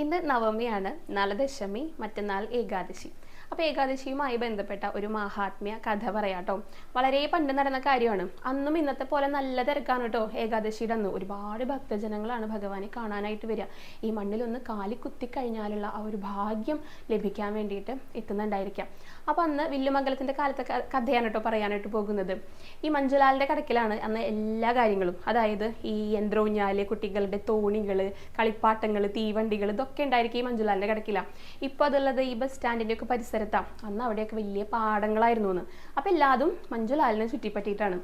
ഇന്ന് നവമിയാണ് നാളെ ദശമി മറ്റന്നാൾ ഏകാദശി. അപ്പോൾ ഏകാദശിയുമായി ബന്ധപ്പെട്ട ഒരു മഹാത്മ്യ കഥ പറയാട്ടോ വളരെ പണ്ട് നടന്ന കാര്യമാണ്. അന്നും ഇന്നത്തെ പോലെ നല്ല തിരക്കാണ് കേട്ടോ ഏകാദശിയുടെ അന്ന് ഒരുപാട് ഭക്തജനങ്ങളാണ് ഭഗവാനെ കാണാനായിട്ട് വരിക. ഈ മണ്ണിലൊന്ന് കാലി കുത്തിക്കഴിഞ്ഞാലുള്ള ആ ഒരു ഭാഗ്യം ലഭിക്കാൻ വേണ്ടിയിട്ട് എത്തുന്നുണ്ടായിരിക്കാം. അപ്പോൾ അന്ന് വില്ലുമംഗലത്തിന്റെ കാലത്തെ കഥയാണ് കേട്ടോ പറയാനായിട്ട് പോകുന്നത്. ഈ മഞ്ജുലാലിന്റെ കടക്കിലാണ് അന്ന് എല്ലാ കാര്യങ്ങളും. അതായത് ഈ യന്ത്രൂഞ്ഞാൽ കുട്ടികളുടെ തോണികൾ കളിപ്പാട്ടങ്ങൾ തീവണ്ടികൾ ഇതൊക്കെ ഉണ്ടായിരിക്കും ഈ മഞ്ജുലാലിന്റെ കടക്കിലാണ് ഇപ്പോൾ അതുള്ളത് ഈ ബസ് സ്റ്റാൻഡിന്റെ ഒക്കെ പരിസരത്താണ് അന്ന് അവിടെയൊക്കെ വലിയ പാടങ്ങളായിരുന്നു എന്ന് അപ്പോൾ എല്ലാതും മഞ്ജുലാലിനെ ചുറ്റിപ്പറ്റിയിട്ടാണ്.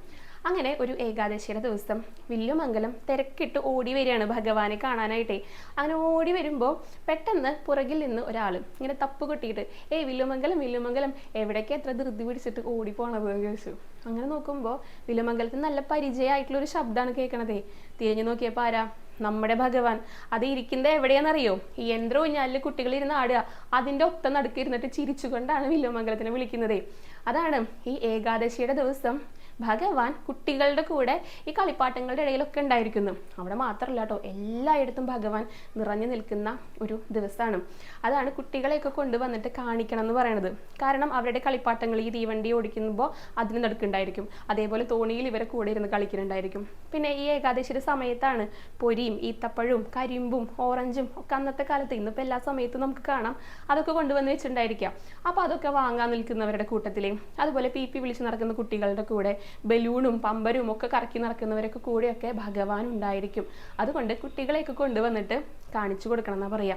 അങ്ങനെ ഒരു ഏകാദശിയുടെ ദിവസം വില്ലുമംഗലം തിരക്കിട്ട് ഓടി വരികയാണ് ഭഗവാനെ കാണാനായിട്ടേ. അങ്ങനെ ഓടി വരുമ്പോൾ പെട്ടെന്ന് പുറകിൽ നിന്ന് ഒരാൾ ഇങ്ങനെ തപ്പ് കൊട്ടിയിട്ട് ഏയ് വില്ലുമംഗലം വില്ലുമംഗലം എവിടേക്ക് എത്ര ധൃതി പിടിച്ചിട്ട് ഓടിപ്പോണത് ചോദിച്ചു. അങ്ങനെ നോക്കുമ്പോൾ വില്ലുമംഗലത്തിന് നല്ല പരിചയമായിട്ടുള്ള ഒരു ശബ്ദമാണ് കേൾക്കണതേ തിരിഞ്ഞു നോക്കിയപ്പോൾ ആരാ? നമ്മുടെ ഭഗവാൻ. അത് ഇരിക്കുന്നത് എവിടെയാണെന്നറിയോ? ഈ യന്ത്ര ഊഞ്ഞാലിൽ കുട്ടികൾ ഇരുന്ന് ആടുക. അതിന്റെ ഒത്ത നടുക്കിരുന്നിട്ട് ചിരിച്ചുകൊണ്ടാണ് വില്ലുമംഗലത്തിനെ വിളിക്കുന്നത്. അതാണ് ഈ ഏകാദശിയുടെ ദിവസം. ഭഗവാൻ കുട്ടികളുടെ കൂടെ ഈ കളിപ്പാട്ടങ്ങളുടെ ഇടയിലൊക്കെ ഉണ്ടായിരിക്കുന്നു. അവിടെ മാത്രമല്ല കേട്ടോ എല്ലായിടത്തും ഭഗവാൻ നിറഞ്ഞു നിൽക്കുന്ന ഒരു ദിവസമാണ് അതാണ് കുട്ടികളെയൊക്കെ കൊണ്ടുവന്നിട്ട് കാണിക്കണം എന്ന് പറയണത്. കാരണം അവരുടെ കളിപ്പാട്ടങ്ങൾ ഈ തീവണ്ടി ഓടിക്കുമ്പോൾ അതിന് നടുക്കുണ്ടായിരിക്കും. അതേപോലെ തോണിയിൽ ഇവരെ കൂടെ ഇരുന്ന് കളിക്കുന്നുണ്ടായിരിക്കും. പിന്നെ ഈ ഏകാദശിയുടെ സമയത്താണ് പൊരിയും ഈത്തപ്പഴവും കരിമ്പും ഓറഞ്ചും ഒക്കെ അന്നത്തെ കാലത്ത് ഇന്നിപ്പോൾ എല്ലാ സമയത്തും നമുക്ക് കാണാം. അതൊക്കെ കൊണ്ടുവന്ന് വെച്ചിട്ടുണ്ടായിരിക്കാം. അപ്പോൾ അതൊക്കെ വാങ്ങാൻ നിൽക്കുന്നവരുടെ കൂട്ടത്തിൽ അതുപോലെ പി പി വിളിച്ച് നടക്കുന്ന കുട്ടികളുടെ കൂടെ ബലൂണും പമ്പരും ഒക്കെ കറക്കി നടക്കുന്നവരൊക്കെ കൂടെയൊക്കെ ഭഗവാൻ ഉണ്ടായിരിക്കും. അതുകൊണ്ട് കുട്ടികളെയൊക്കെ കൊണ്ടുവന്നിട്ട് കാണിച്ചു കൊടുക്കണം എന്നാ പറയാ.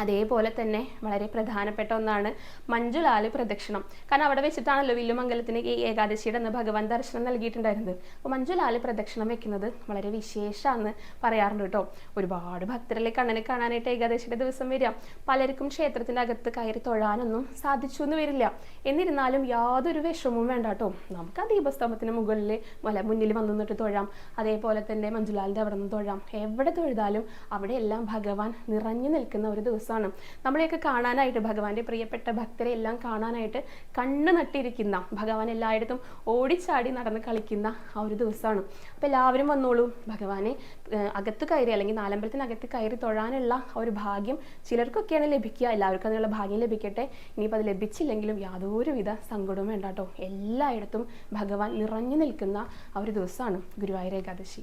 അതേപോലെ തന്നെ വളരെ പ്രധാനപ്പെട്ട ഒന്നാണ് മഞ്ജുലാൽ പ്രദക്ഷിണം. കാരണം അവിടെ വെച്ചിട്ടാണല്ലോ വില്ലുമംഗലത്തിന് ഈ ഏകാദശിയുടെ അന്ന് ഭഗവാൻ ദർശനം നൽകിയിട്ടുണ്ടായിരുന്നത്. അപ്പോൾ മഞ്ജുലാൽ പ്രദക്ഷിണം വെക്കുന്നത് വളരെ വിശേഷമാണെന്ന് പറയാറുണ്ട് കേട്ടോ. ഒരുപാട് ഭക്തരല്ലേ കണ്ണനെ കാണാനായിട്ട് ഏകാദശിയുടെ ദിവസം വരിക. പലർക്കും ക്ഷേത്രത്തിന്റെ അകത്ത് കയറി തൊഴാനൊന്നും സാധിച്ചു എന്ന് വരില്ല. എന്നിരുന്നാലും യാതൊരു വിഷമവും വേണ്ട കേട്ടോ. നമുക്ക് ആ ദീപസ്തംഭത്തിന് മുകളിൽ മല മുന്നിൽ വന്നു നിന്നിട്ട് തൊഴാം. അതേപോലെ തന്നെ മഞ്ജുലാലിന്റെ അവിടെ നിന്ന് തൊഴാം. എവിടെ തൊഴുതാലും അവിടെയെല്ലാം ഭഗവാൻ നിറഞ്ഞു നിൽക്കുന്ന ഒരു ദിവസമാണ്. നമ്മളെയൊക്കെ കാണാനായിട്ട് ഭഗവാന്റെ പ്രിയപ്പെട്ട ഭക്തരെ എല്ലാം കാണാനായിട്ട് കണ്ണു നട്ടിരിക്കുന്ന ഭഗവാൻ എല്ലായിടത്തും ഓടിച്ചാടി നടന്ന് കളിക്കുന്ന ആ ഒരു ദിവസമാണ്. അപ്പോൾ എല്ലാവരും വന്നോളൂ. ഭഗവാനെ അകത്ത് കയറി അല്ലെങ്കിൽ നാലമ്പലത്തിനകത്ത് കയറി തൊഴാനുള്ള ഒരു ഭാഗ്യം ചിലർക്കൊക്കെയാണ് ലഭിക്കുക. എല്ലാവർക്കും അതിനുള്ള ഭാഗ്യം ലഭിക്കട്ടെ. ഇനിയിപ്പോൾ അത് ലഭിച്ചില്ലെങ്കിലും യാതൊരുവിധ സങ്കടവും വേണ്ട കേട്ടോ. എല്ലായിടത്തും ഭഗവാൻ നിറഞ്ഞു നിൽക്കുന്ന ആ ഒരു ദിവസമാണ് ഗുരുവായൂർ ഏകാദശി.